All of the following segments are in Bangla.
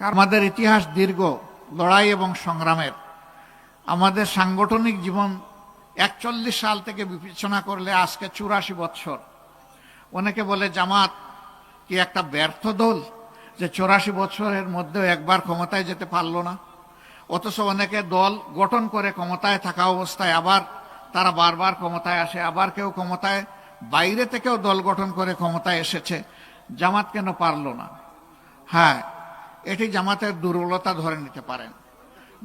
আমাদের ইতিহাস দীর্ঘ, লড়াই এবং সংগ্রামের। আমাদের সাংগঠনিক জীবন একচল্লিশ সাল থেকে বিবেচনা করলে আজকে চুরাশি বছর অনেকে বলে, জামাত কি একটা ব্যর্থ দল যে চৌরাশি বছরের মধ্যেও একবার ক্ষমতায় যেতে পারল না? অথচ অনেকে দল গঠন করে ক্ষমতায় থাকা অবস্থায় আবার তারা বারবার ক্ষমতায় আসে, আবার কেউ ক্ষমতায়, বাইরে থেকেও দল গঠন করে ক্ষমতায় এসেছে। জামাত কেন পারল না? হ্যাঁ এটি জামাতের দুর্বলতা ধরে নিতে পারেন।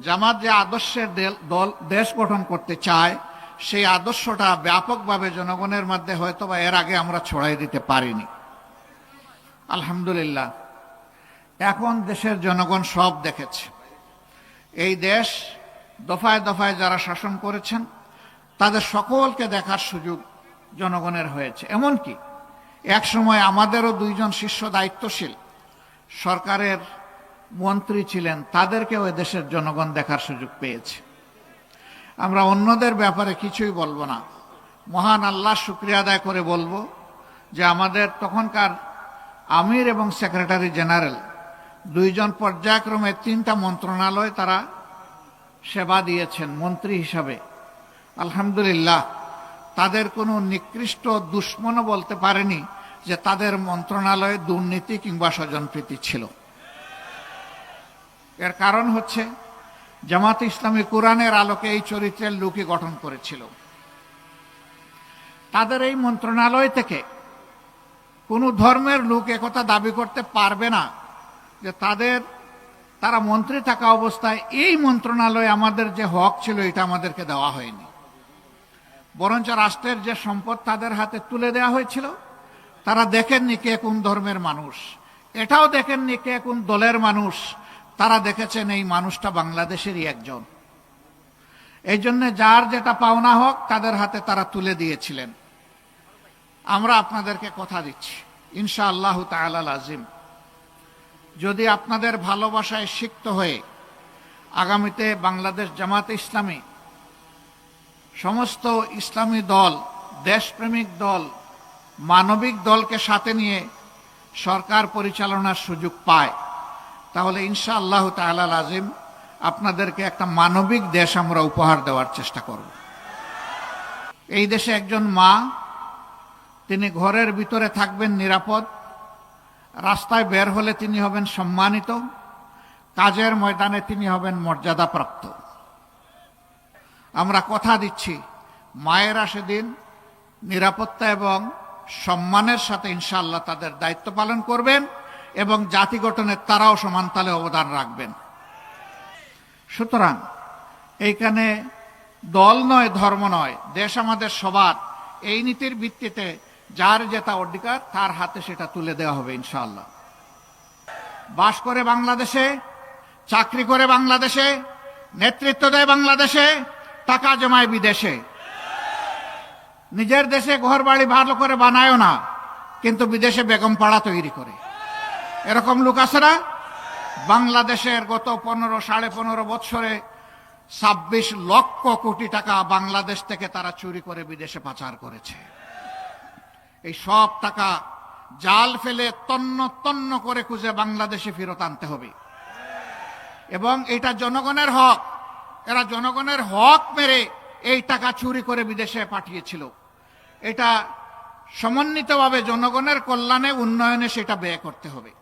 জামাত যে আদর্শের দেল- দেশ গঠন করতে চায়, সেই আদর্শটা ব্যাপকভাবে জনগণের মধ্যে হয়তো বা এর আগে আমরা ছড়াই দিতে পারিনি। আলহামদুলিল্লাহ, এখন দেশের জনগণ সব দেখেছে। এই দেশ দফায় দফায় যারা শাসন করেছেন, তাদের সকলকে দেখার সুযোগ জনগণের হয়েছে। এমনকি, এক সময় আমাদেরও দুইজন শীর্ষ দায়িত্বশীল সরকারের মন্ত্রী ছিলেন, তাদেরকেও দেশের জনগণ দেখার সুযোগ পেয়েছে। আমরা অন্যদের ব্যাপারে কিছুই বলব না। মহান আল্লাহ শুক্রিয়া আদায় করে বলব যে আমাদের তখনকার আমির এবং সেক্রেটারি জেনারেল দুইজন পর্যায়ক্রমে তিনটা মন্ত্রণালয় তারা সেবা দিয়েছেন মন্ত্রী হিসাবে। আলহামদুলিল্লাহ, তাদের কোনো নিকৃষ্ট দুশ্মনও বলতে পারেনি যে তাদের মন্ত্রণালয়ে দুর্নীতি কিংবা স্বজনপ্রীতি ছিল। এর কারণ হচ্ছে, জামাত ইসলামী কোরআনের আলোকে এই চরিত্রের লোকই গঠন করেছিল। তাদের এই মন্ত্রণালয় থেকে কোনো ধর্মের লোক একথা দাবি করতে পারবে না যে তাদের, তারা মন্ত্রী থাকা অবস্থায় এই মন্ত্রণালয়ে আমাদের যে হক ছিল এটা আমাদেরকে দেওয়া হয়নি। বরঞ্চ রাষ্ট্রের যে সম্পদ তাদের হাতে তুলে দেওয়া হয়েছিল, তারা দেখেননি কে কোন ধর্মের মানুষ। এটাও দেখেননি কে কোন দলের মানুষ। তারা দেখেছেন এই মানুষটা বাংলাদেশেরই একজন। এই জন্য যার যেটা পাওনা হোক, তাদের হাতে তারা তুলে দিয়েছিলেন। আমরা আপনাদেরকে কথা দিচ্ছি। ইনশা আল্লাহ তাআলা আজিম যদি আপনাদের ভালোবাসায় সিক্ত হয়ে আগামীতে বাংলাদেশ জামাতে ইসলামী, সমস্ত ইসলামী দল, দেশপ্রেমিক দল, মানবিক দলকে সাথে নিয়ে সরকার পরিচালনার সুযোগ পায় তাহলে ইনশা আল্লাহ তাআলা আজিম আপনাদেরকে একটা মানবিক দেশ আমরা উপহার দেওয়ার চেষ্টা করব। এই দেশে একজন মা, তিনি ঘরের ভিতরে থাকবেন নিরাপদ, রাস্তায় বের হলে তিনি হবেন সম্মানিত, কাজের ময়দানে তিনি হবেন মর্যাদাপ্রাপ্ত। আমরা কথা দিচ্ছি, মায়েরা সেদিন নিরাপত্তা এবং সম্মানের সাথে ইনশাআল্লাহ তাদের দায়িত্ব পালন করবেন। এবং জাতি গঠনে তারাও সমানতালে অবদান রাখবেন। সুতরাং, এইখানে দল নয়, ধর্ম নয়, দেশ আমাদের সবার। এই নীতির ভিত্তিতে যার যেটা অধিকার, তার হাতে সেটা তুলে দেওয়া হবে ইনশাআল্লাহ। বাস করে বাংলাদেশে, চাকরি করে বাংলাদেশে, নেতৃত্ব দেয় বাংলাদেশে, টাকা জমায় বিদেশে। নিজের দেশে ঘর বাড়ি ভালো করে বানায়ও না, কিন্তু বিদেশে বেগম পাড়া তৈরি করে। এরকম লোক আছে না? বাংলাদেশের গত পনেরো, সাড়ে পনেরো বছরে ছাব্বিশ লক্ষ কোটি টাকা বাংলাদেশ থেকে তারা চুরি করে বিদেশে পাচার করেছে। এই সব টাকা জাল ফেলে তন্ন তন্ন করে খুঁজে বাংলাদেশে ফেরত আনতে হবে। এবং এটা জনগণের হক। এরা জনগণের হক মেরে এই টাকা চুরি করে বিদেশে পাঠিয়েছিল। এটা সমন্বিতভাবে জনগণের কল্যাণে উন্নয়নে সেটা ব্যয় করতে হবে।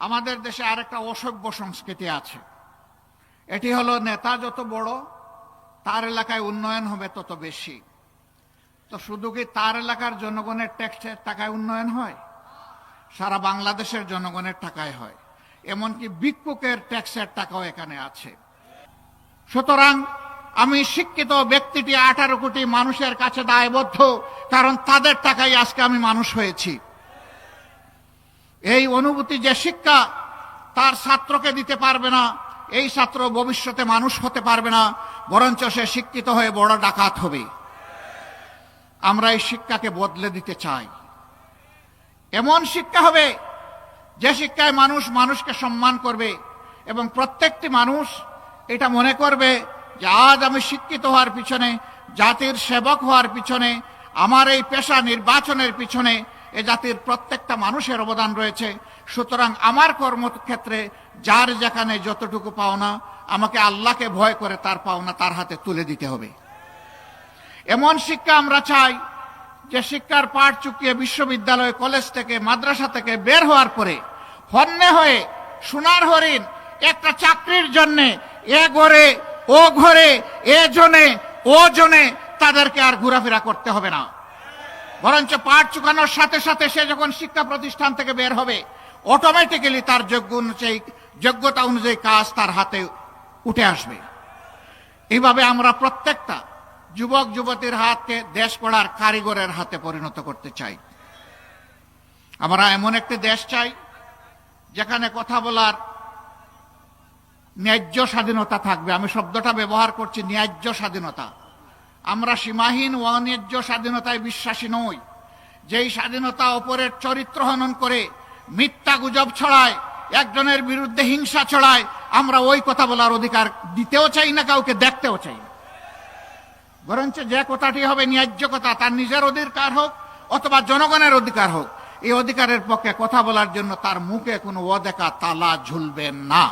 আমাদের দেশে আরেকটা অসভ্য সংস্কৃতি আছে। এটি হলো নেতা যত বড়, তার এলাকায় উন্নয়ন হবে তত বেশি। তো শুধু কি তার এলাকার জনগণের ট্যাক্সের টাকায় উন্নয়ন হয়? সারা বাংলাদেশের জনগণের টাকায় হয়। এমনকি ভিক্ষুকের ট্যাক্সের টাকাও এখানে আছে। সুতরাং আমি শিক্ষিত ব্যক্তিটি আঠারো কোটি মানুষের কাছে দায়বদ্ধ, কারণ তাদের টাকায় আজকে আমি মানুষ হয়েছি। এই অনুভূতি যে শিক্ষা, তার ছাত্রকে দিতে পারবে না, এই ছাত্র ভবিষ্যতে মানুষ হতে পারবে না, বরঞ্চ সে শিক্ষিত হয়ে বড় ডাকাত হবে। আমরা এই শিক্ষাকে বদলে দিতে চাই। এমন শিক্ষা হবে, যে শিক্ষায় মানুষ মানুষকে সম্মান করবে এবং প্রত্যেকটি মানুষ এটা মনে করবে যে আজ আমি শিক্ষিত হওয়ার পিছনে, জাতির সেবক হওয়ার পিছনে, আমার এই পেশা নির্বাচনের পিছনে এ জাতির প্রত্যেকটা মানুষের অবদান রয়েছে। সুতরাং আমার কর্মক্ষেত্রে যার যেখানে যতটুকু পাওনা, আমাকে আল্লাহকে ভয় করে তার পাওনা তার হাতে তুলে দিতে হবে। এমন শিক্ষা আমরা চাই যে শিক্ষার পাঠ চুকিয়ে বিশ্ববিদ্যালয়, কলেজ থেকে, মাদ্রাসা থেকে বের হওয়ার পরে হন্যে হয়ে সোনার হরিণ একটা চাকরির জন্যে এ ঘরে, ও ঘরে, এ জনে, ও জনে তাদেরকে আর ঘোরাফেরা করতে হবে না। বরঞ্চ পাঠ চুকানোর সাথে সাথে সে যখন শিক্ষা প্রতিষ্ঠান থেকে বের হবে অটোমেটিক্যালি তার যোগ্য অনুযায়ী, যোগ্যতা অনুযায়ী কাজ তার হাতে উঠে আসবে। এইভাবে আমরা প্রত্যেকটা যুবক, যুবতীর হাতকে দেশ গড়ার কারিগরের হাতে পরিণত করতে চাই। আমরা এমন একটি দেশ চাই, যেখানে কথা বলার ন্যায্য স্বাধীনতা থাকবে। আমি শব্দটা ব্যবহার করছি, ন্যায্য স্বাধীনতা। আমরা সীমাহীন ও অন্যায্য স্বাধীনতায় বিশ্বাসী নই। যেই স্বাধীনতা অপরের চরিত্র হনন করে মিথ্যা গুজব ছড়ায়, একজনের বিরুদ্ধে হিংসা ছড়ায়, আমরা ওই কথা বলার অধিকার দিতেও চাই না, কাউকে দেখতেও চাই না। বরঞ্চ যে কথাটি হবে ন্যায্য কথা, তার নিজের অধিকার হোক অথবা জনগণের অধিকার হোক, এই অধিকারের পক্ষে কথা বলার জন্য তার মুখে কোনো অদেকা তালা ঝুলবে না।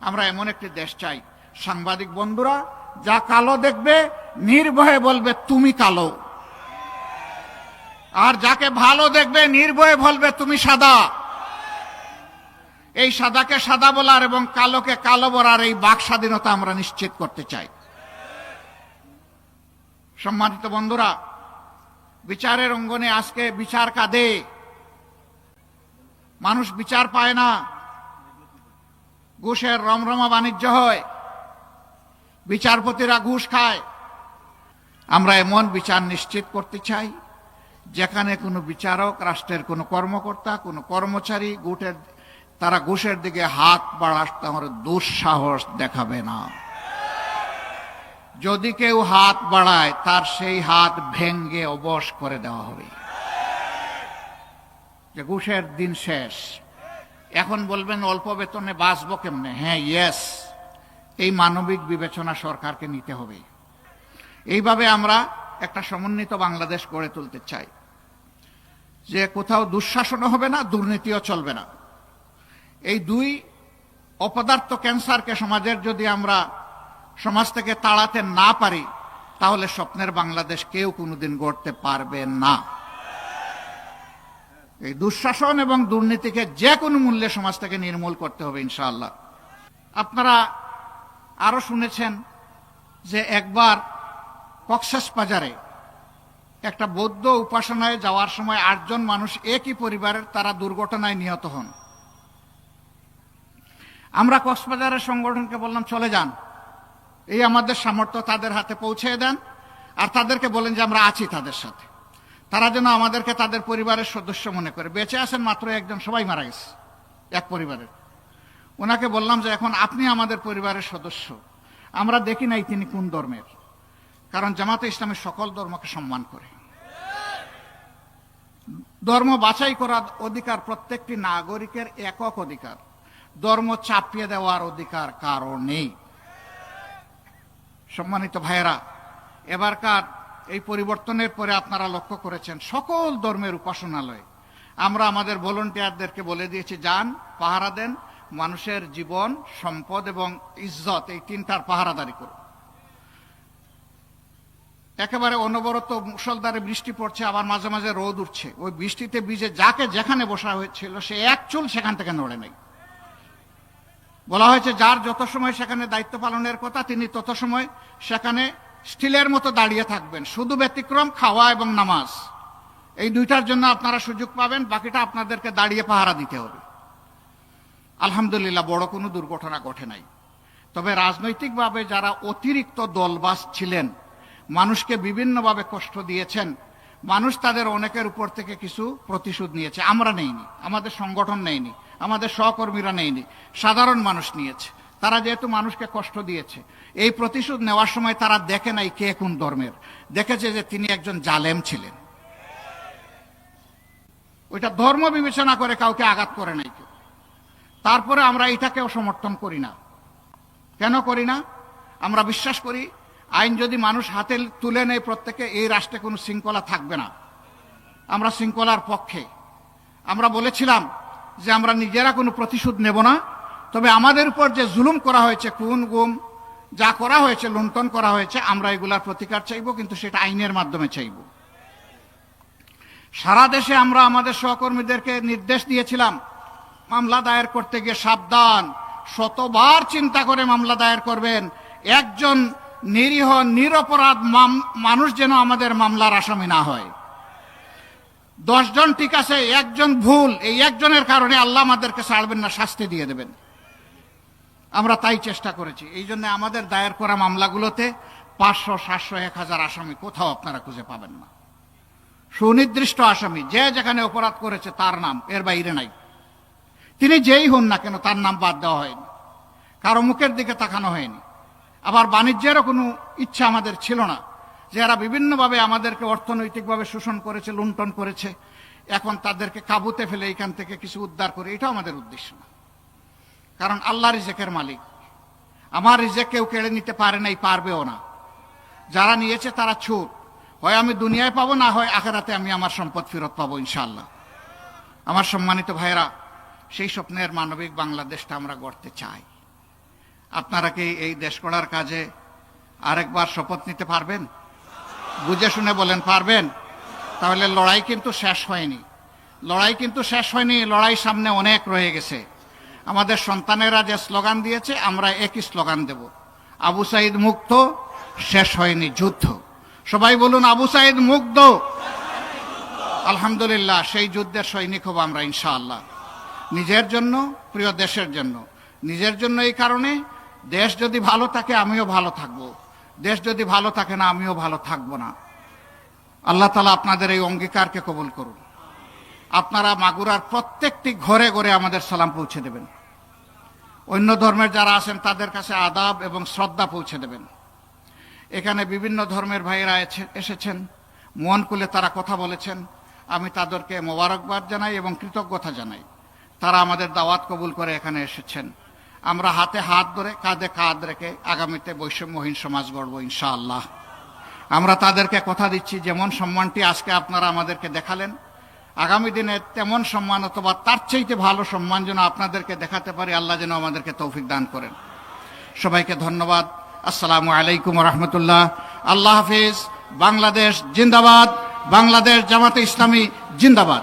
আমরা এমন একটি দেশ চাই। সাংবাদিক বন্ধুরা, যা কালো দেখবে নির্ভয়ে বলবে, তুমি কালো। আর যাকে ভালো দেখবে, নির্ভয়ে বলবে, তুমি সাদা। এই সাদাকে সাদা বলার এবং কালোকে কালো বলার এই বাক স্বাধীনতা আমরা নিশ্চিত করতে চাই। সম্মানিত বন্ধুরা, বিচারের অঙ্গনে আজকে বিচার কাঁদে। মানুষ বিচার পায় না। ঘুষের রমরমা বাণিজ্য হয়। বিচারপতিরা ঘুষ খায়। আমরা এমন বিচার নিশ্চিত করতে চাই, যেখানে কোনো বিচারক, রাষ্ট্রের কোনো কর্মকর্তা, কোনো কর্মচারী গুটের, তারা ঘুষের দিকে হাত বাড়াতে আমার দুঃসাহস দেখাবে না। যদি কেউ হাত বাড়ায়, তার সেই হাত ভেঙ্গে অবশ করে দেওয়া হবে। যে ঘুষের দিন শেষ। এখন বলবেন, অল্প বেতনে বাঁচবো কেমনে? হ্যাঁ ইয়েস এই মানবিক বিবেচনা সরকারকে নিতে হবে। এইভাবে আমরা একটা সমন্বিত বাংলাদেশ গড়ে তুলতে চাই। যে কোথাও দুঃশাসনও হবে না, দুর্নীতিও চলবে না। এই দুই অপদার্থ ক্যান্সারকে সমাজের যদি আমরা সমাজ থেকে তাড়াতে না পারি, তাহলে স্বপ্নের বাংলাদেশ কেউ কোনোদিন গড়তে পারবে না। এই দুঃশাসন এবং দুর্নীতিকে যে কোনো মূল্যে সমাজ থেকে নির্মূল করতে হবে, ইনশাআল্লাহ। আপনারা আরও শুনেছেন যে একবার কক্সেস বাজারে। একটা বৌদ্ধ উপাসনায় যাওয়ার সময় আটজন মানুষ একই পরিবারের তারা দুর্ঘটনায় নিহত হন। আমরা কক্সবাজারের সংগঠনকে বললাম, চলে যান। এই আমাদের সামর্থ্য, তাদের হাতে পৌঁছে দেন আর তাদেরকে বলেন যে আমরা আছি তাদের সাথে। তারা যেন আমাদেরকে তাদের পরিবারের সদস্য মনে করে। বেঁচে আছেন মাত্র একজন, সবাই মারা গেছে, এক পরিবারের। ওনাকে বললাম যে, এখন আপনি আমাদের পরিবারের সদস্য। আমরা দেখি নাই তিনি কোন ধর্মের। কারণ জামাতে ইসলামের সকল ধর্মকে সম্মান করে। ধর্ম বাছাই করার অধিকার প্রত্যেকটি নাগরিকের একক অধিকার। ধর্ম চাপিয়ে দেওয়ার অধিকার কারও নেই। সম্মানিত ভাইয়েরা, এবারকার এই পরিবর্তনের পরে আপনারা লক্ষ্য করেছেন সকল ধর্মের উপাসনালয়। আমরা আমাদের ভলেন্টিয়ারদেরকে বলে দিয়েছি, যান, পাহারা দেন, মানুষের জীবন, সম্পদ এবং ইজ্জত এই তিনটার পাহারাদারি করুন। একেবারে অনবরত মুসলধারে বৃষ্টি পড়ছে, আবার মাঝে মাঝে রোদ উঠছে। ওই বৃষ্টিতে ভিজে যাকে যেখানে বসা হয়েছিল, সে এক চুল সেখান থেকে নড়ে নেই। বলা হয়েছে, যার যত সময় সেখানে দায়িত্ব পালনের কথা, তিনি তত সময় সেখানে স্টিলের মতো দাঁড়িয়ে থাকবেন। শুধু ব্যতিক্রম, খাওয়া এবং নামাজ। এই দুইটার জন্য আপনারা সুযোগ পাবেন, বাকিটা আপনাদেরকে দাঁড়িয়ে পাহারা দিতে হবে। আলহামদুলিল্লাহ, বড় কোনো দুর্ঘটনা ঘটে নাই। তবে রাজনৈতিকভাবে যারা অতিরিক্ত দলবাস ছিলেন মানুষকে বিভিন্নভাবে কষ্ট দিয়েছেন। মানুষ তাদের অনেকের উপর থেকে কিছু প্রতিশোধ নিয়েছে। আমরা নেইনি, আমাদের সংগঠন নেয়নি আমাদের সহকর্মীরা নেয়নি সাধারণ মানুষ নিয়েছে। তারা যেহেতু মানুষকে কষ্ট দিয়েছে, এই প্রতিশোধ নেওয়ার সময় তারা দেখে নাই কে কোন ধর্মের। দেখেছে যে তিনি একজন জালেম ছিলেন। ওইটা ধর্ম বিবেচনা করে কাউকে আঘাত করে নাই কেউ। তারপরে আমরা এটাকেও সমর্থন করি না। কেন করি না? আমরা বিশ্বাস করি আইন যদি মানুষ হাতে তুলে নেয় প্রত্যেকে, এই রাষ্ট্রে কোনো শৃঙ্খলা থাকবে না। আমরা শৃঙ্খলার পক্ষে। আমরা বলেছিলাম যে আমরা নিজেরা কোনো প্রতিশোধ নেব না, তবে আমাদের উপর যে জুলুম করা হয়েছে, খুন, গুম, যা করা হয়েছে, লুণ্ঠন করা হয়েছে, আমরা এগুলার প্রতিকার চাইব, কিন্তু সেটা আইনের মাধ্যমে চাইব। সারা দেশে আমরা আমাদের সহকর্মীদেরকে নির্দেশ দিয়েছিলাম, মামলা দায়ের করতে গিয়ে সাবধান, শতবার চিন্তা করে মামলা দায়ের করবেন। একজন নিরীহ, নিরপরাধ মানুষ যেন আমাদের মামলার আসামি না হয়। দশজন ঠিক আছে, একজন ভুল, এই একজনের কারণে আল্লাহ আমাদেরকে ছাড়বেন না, শাস্তি দিয়ে দেবেন। আমরা তাই চেষ্টা করেছি। এই জন্য আমাদের দায়ের করা মামলাগুলোতে পাঁচশো, সাতশো, এক হাজার আসামি কোথাও আপনারা খুঁজে পাবেন না। সুনির্দিষ্ট আসামি, যে যেখানে অপরাধ করেছে তার নাম, এর বাইরে নাই। তিনি যেই হন না কেন, তার নাম বাদ দেওয়া হয়নি। কারও মুখের দিকে তাকানো হয়নি। আবার বাণিজ্যেরও কোনো ইচ্ছা আমাদের ছিল না যে এরা বিভিন্নভাবে আমাদেরকে অর্থনৈতিকভাবে শোষণ করেছে, লুণ্ঠন করেছে। এখন তাদেরকে কাবুতে ফেলে এখান থেকে কিছু উদ্ধার করে, এটাও আমাদের উদ্দেশ্য না। কারণ আল্লাহ রিজেকের মালিক। আমার রিজেক কেউ কেড়ে নিতে পারে নাই পারবেও না। যারা নিয়েছে তারা ছুট হয় আমি দুনিয়ায় পাবো, না হয় আখেরাতে আমি আমার সম্পদ ফেরত পাবো ইনশাল্লাহ আমার সম্মানিত ভাইরা সেই স্বপ্নের মানবিক বাংলাদেশটা আমরা গড়তে চাই। আপনারা কি এই দেশ গড়ার কাজে আরেকবার শপথ নিতে পারবেন? বুঝে শুনে বলেন, পারবেন। তাহলে লড়াই কিন্তু শেষ হয়নি। লড়াই কিন্তু শেষ হয়নি, লড়াই সামনে অনেক রয়ে গেছে। আমাদের সন্তানেরা যে স্লোগান দিয়েছে, আমরা একই স্লোগান দেব। আবু সাইদ মুক্ত, শেষ হয়নি যুদ্ধ। সবাই বলুন, আবু সাইদ মুগ্ধ আলহামদুলিল্লাহ, সেই যুদ্ধের সৈনিক হব আমরা ইনশাআল্লাহ। নিজের জন্য, প্রিয় দেশের জন্য। নিজের জন্য এই কারণে দেশ যদি ভালো থাকে, আমিও ভালো থাকব। দেশ যদি ভালো থাকে না, আমিও ভালো থাকব না। আল্লাহ তালা আপনাদের এই অঙ্গীকারকে কবুল করুন। আপনারা মাগুরার প্রত্যেকটি ঘরে ঘরে আমাদের সালাম পৌঁছে দেবেন। অন্য ধর্মের যারা আছেন, তাদের কাছে আদাব এবং শ্রদ্ধা পৌঁছে দেবেন। এখানে বিভিন্ন ধর্মের ভাইয়েরা এসেছেন। মন খুলে তারা কথা বলেছেন। আমি তাদেরকে মোবারকবাদ জানাই এবং কৃতজ্ঞতা জানাই। তারা আমাদের দাওয়াত কবুল করে এখানে এসেছেন। আমরা হাতে হাত ধরে, কাঁধে কাঁধ রেখে আগামীতে বৈষম্যহীন সমাজ গড়ব ইনশাআল্লাহ। আমরা তাদেরকে কথা দিচ্ছি, যেমন সম্মানটি আজকে আপনারা আমাদেরকে দেখালেন। আগামী দিনে তেমন সম্মান অথবা তার চাইতে ভালো সম্মান যেন আপনাদেরকে দেখাতে পারি, আল্লাহ যেন আমাদেরকে তৌফিক দান করেন। সবাইকে ধন্যবাদ। আসসালামু আলাইকুম রহমতুল্লাহ। আল্লাহ হাফিজ। বাংলাদেশ জিন্দাবাদ। বাংলাদেশ জামাতে ইসলামী জিন্দাবাদ।